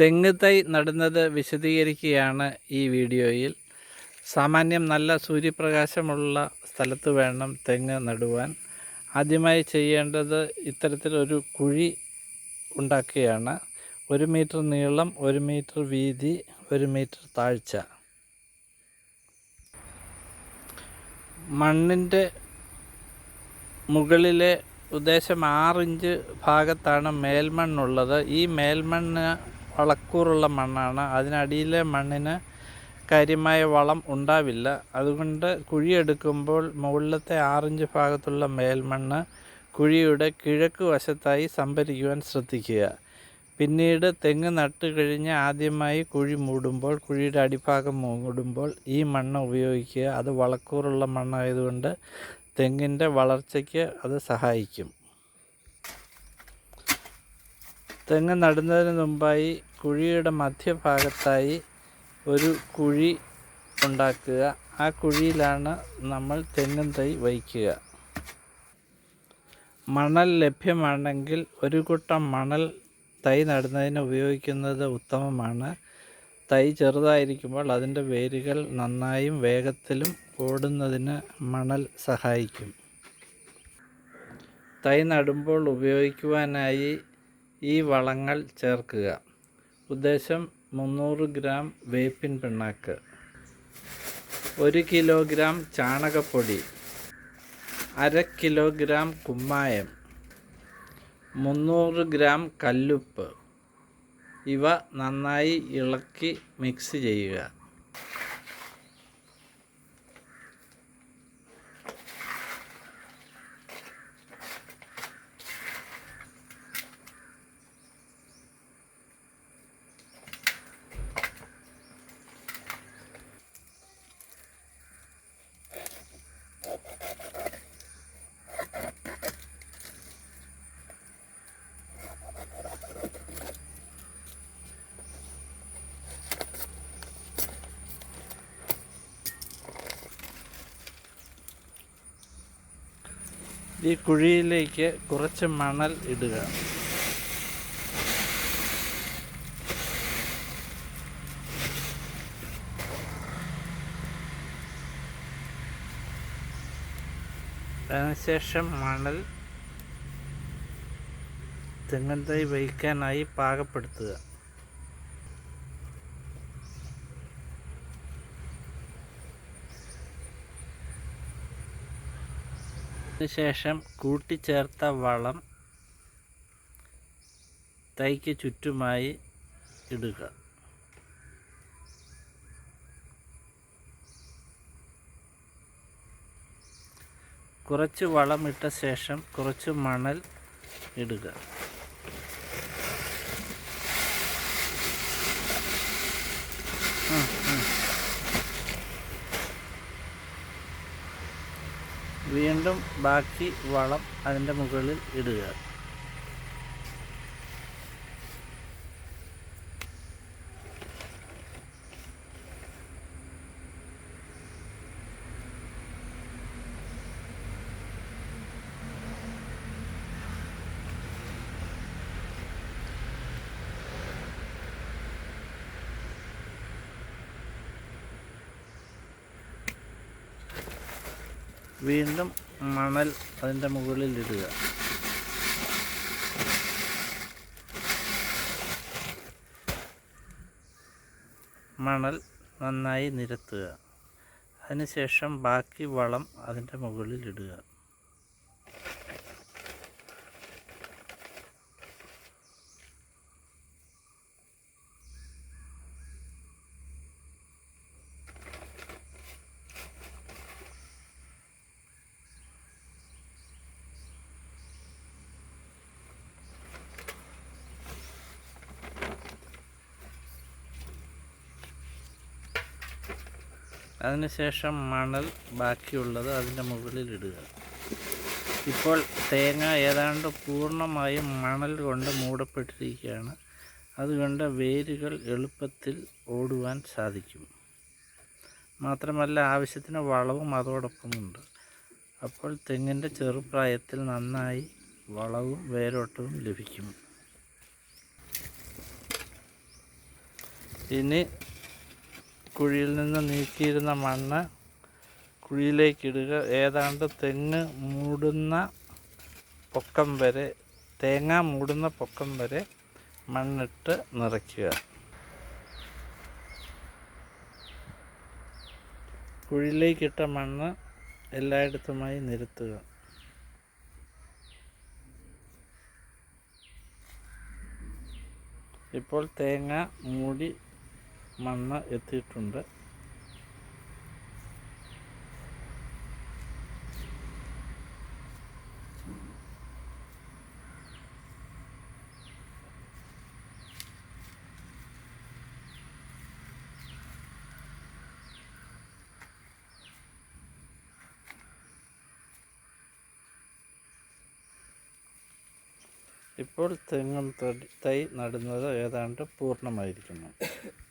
തെങ്ങ് തൈ നടുന്നത് വിശദീകരിക്കുകയാണ് ഈ വീഡിയോയിൽ. സാമാന്യം നല്ല സൂര്യപ്രകാശമുള്ള സ്ഥലത്ത് വേണം തെങ്ങ് നടുവാൻ. ആദ്യമായി ചെയ്യേണ്ടത് ഇത്തരത്തിലൊരു കുഴി ഉണ്ടാക്കുകയാണ്. ഒരു മീറ്റർ നീളം ഒരു മീറ്റർ വീതി ഒരു മീറ്റർ താഴ്ച. മണ്ണിന്റെ മുകളിലെ ഉദ്ദേശം ആറിഞ്ച് ഭാഗത്താണ് മേൽമണ്ണുള്ളത്. ഈ മേൽമണ്ണ് വളക്കൂറുള്ള മണ്ണാണ്. അതിനടിയിലെ മണ്ണിന് കാര്യമായ വളം ഉണ്ടാവില്ല. അതുകൊണ്ട് കുഴിയെടുക്കുമ്പോൾ മുകളിലത്തെ ആറിഞ്ച് ഭാഗത്തുള്ള മേൽമണ്ണ് കുഴിയുടെ കിഴക്ക് വശത്തായി സംഭരിക്കുവാൻ ശ്രദ്ധിക്കുക. പിന്നീട് തെങ്ങ് നട്ട് കഴിഞ്ഞ് ആദ്യമായി കുഴി മൂടുമ്പോൾ കുഴിയുടെ അടിഭാഗം മൂടുമ്പോൾ ഈ മണ്ണ് ഉപയോഗിക്കുക. അത് വളക്കൂറുള്ള മണ്ണായതുകൊണ്ട് തെങ്ങിന്റെ വളർച്ചയ്ക്ക് അത് സഹായിക്കും. തെങ്ങ് നടുന്നതിന് മുമ്പായി കുഴിയുടെ മധ്യഭാഗത്തായി ഒരു കുഴി ഉണ്ടാക്കുക. ആ കുഴിയിലാണ് നമ്മൾ തെങ്ങും തൈ വയ്ക്കുക. മണൽ ലഭ്യമാണെങ്കിൽ ഒരു കൂട്ടം മണൽ തൈ നടുന്നതിന് ഉപയോഗിക്കുന്നത് ഉത്തമമാണ്. തൈ ചെറുതായിരിക്കുമ്പോൾ അതിന്റെ വേരുകൾ നന്നായും വേഗത്തിലും ഓടുന്നതിന് മണൽ സഹായിക്കും. തൈ നടുമ്പോൾ ഉപയോഗിക്കുവാനായി ഈ വളങ്ങൾ ചേർക്കുക. ഉദ്ദേശം മുന്നൂറ് ഗ്രാം വേപ്പിൻ പിണ്ണാക്ക് ഒരു കിലോഗ്രാം ചാണകപ്പൊടി അര കിലോഗ്രാം കുമ്മായം മുന്നൂറ് ഗ്രാം കല്ലുപ്പ്. ഇവ നന്നായി ഇളക്കി മിക്സ് ചെയ്യുക. ഈ കുഴിയിലേക്ക് കുറച്ച് മണൽ ഇടുക. അതിനുശേഷം മണൽ തെങ്ങൻ തൈ വയ്ക്കാനായി പാകപ്പെടുത്തുക. ശേഷം കൂട്ടിച്ചേർത്ത വളം തൈക്ക് ചുറ്റുമായി ഇടുക. കുറച്ച് വളമിട്ട ശേഷം കുറച്ച് മണൽ ഇടുക. വീണ്ടും ബാക്കി വളം അതിന്റെ മുകളിൽ ഇടുക. വീണ്ടും മണൽ അതിന്റെ മുകളിൽ ഇടുക മണൽ നന്നായി നിരത്തുക. അതിനുശേഷം ബാക്കി വളം അതിന്റെ മുകളിൽ അതിനുശേഷം മണൽ ബാക്കിയുള്ളത് അതിന്റെ മുകളിൽ ഇടുക. ഇപ്പോൾ തേങ്ങ ഏതാണ്ട് പൂർണമായും മണൽ കൊണ്ട് മൂടപ്പെട്ടിരിക്കുകയാണ്. അതുകൊണ്ട് വേരുകൾ എളുപ്പത്തിൽ ഓടുവാൻ സാധിക്കും. മാത്രമല്ല ആവശ്യത്തിന് വളവും അതോടൊപ്പമുണ്ട്. അപ്പോൾ തെങ്ങിന്റെ ചെറുപ്രായത്തിൽ നന്നായി വളവും വേരോട്ടവും ലഭിക്കും. ഇനി കുഴിയിൽ നിന്ന് നീക്കിയിരുന്ന മണ്ണ് കുഴിയിലേക്കിടുക. ഏതാണ്ട് തെങ്ങ് മൂടുന്ന പൊക്കം വരെ തേങ്ങ മൂടുന്ന പൊക്കം വരെ മണ്ണിട്ട് നിറയ്ക്കുക. കുഴിയിലേക്കിട്ട മണ്ണ് എല്ലായിടത്തുമായി നിരത്തുക. ഇപ്പോൾ തേങ്ങ മൂടി മണ്ണ് എത്തിയിട്ടുണ്ട്. ഇപ്പോൾ തെങ്ങും തൈ നടുന്നത് ഏതാണ്ട് പൂർണമായിരിക്കുന്നു.